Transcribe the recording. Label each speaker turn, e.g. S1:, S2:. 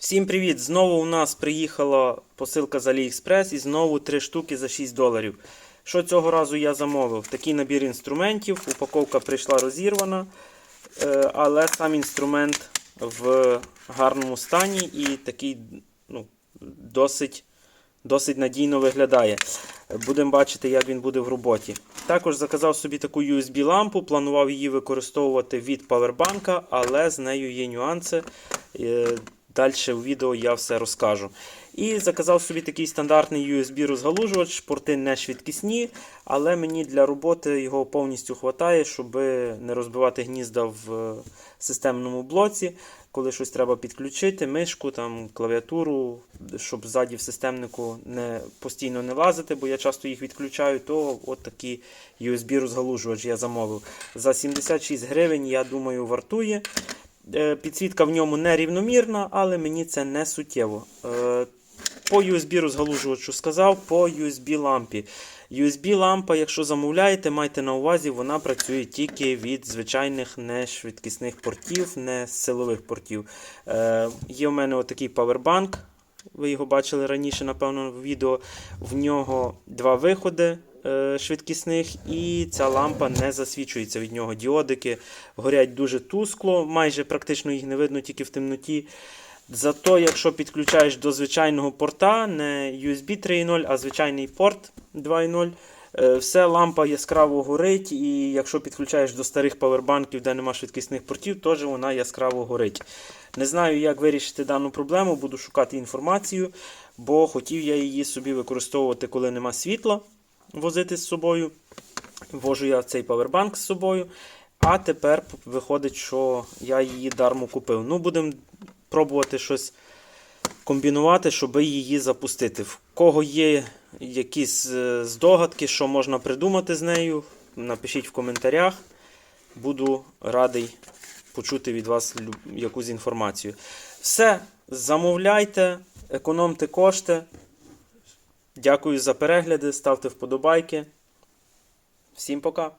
S1: Всім привіт! Знову у нас приїхала посилка з AliExpress і знову три штуки за 6 доларів. Що цього разу я замовив? Такий набір інструментів. Упаковка прийшла розірвана, е, але сам інструмент в гарному стані і такий ну, досить, досить надійно виглядає. Будемо бачити, як він буде в роботі. Також заказав собі таку USB-лампу, планував її використовувати від павербанка, але з нею є нюанси. Далі в відео я все розкажу. І заказав собі такий стандартний USB-розгалужувач, порти не швидкісні, але мені для роботи його повністю вистачає, щоб не розбивати гнізда в е, системному блоці. Коли щось треба підключити, мишку, там, клавіатуру, щоб ззаді в системнику не, постійно не лазити, бо я часто їх відключаю, то от такий USB-розгалужувач я замовив. За 76 гривень, я думаю, вартує. Е, Підсвітка в ньому нерівномірна, але мені це не суттєво. Е, По USB розгалужувачу сказав, по USB лампі. USB лампа, якщо замовляєте, майте на увазі, вона працює тільки від звичайних нешвидкісних портів, не силових портів. Е, Є в мене отакий павербанк. Ви його бачили раніше, напевно, в відео. В нього два виходи швидкісних, і ця лампа не засвічується від нього. Діодики горять дуже тускло, майже практично їх не видно тільки в темноті. Зато, якщо підключаєш до звичайного порта, не USB 3.0, а звичайний порт 2.0, е, все лампа яскраво горить, і якщо підключаєш до старих павербанків, де нема швидкісних портів, теж вона яскраво горить. Не знаю, як вирішити дану проблему, буду шукати інформацію, бо хотів я її собі використовувати, коли нема світла, возити з собою. Вожу я цей павербанк з собою. А тепер виходить, що я її дармо купив. Ну, будемо пробувати щось комбінувати, щоб її запустити. В кого є якісь е, здогадки, що можна придумати з нею, напишіть в коментарях. Буду радий почути від вас якусь інформацію. Все, замовляйте, економте кошти. Дякую за перегляди, ставте вподобайки. Всім пока!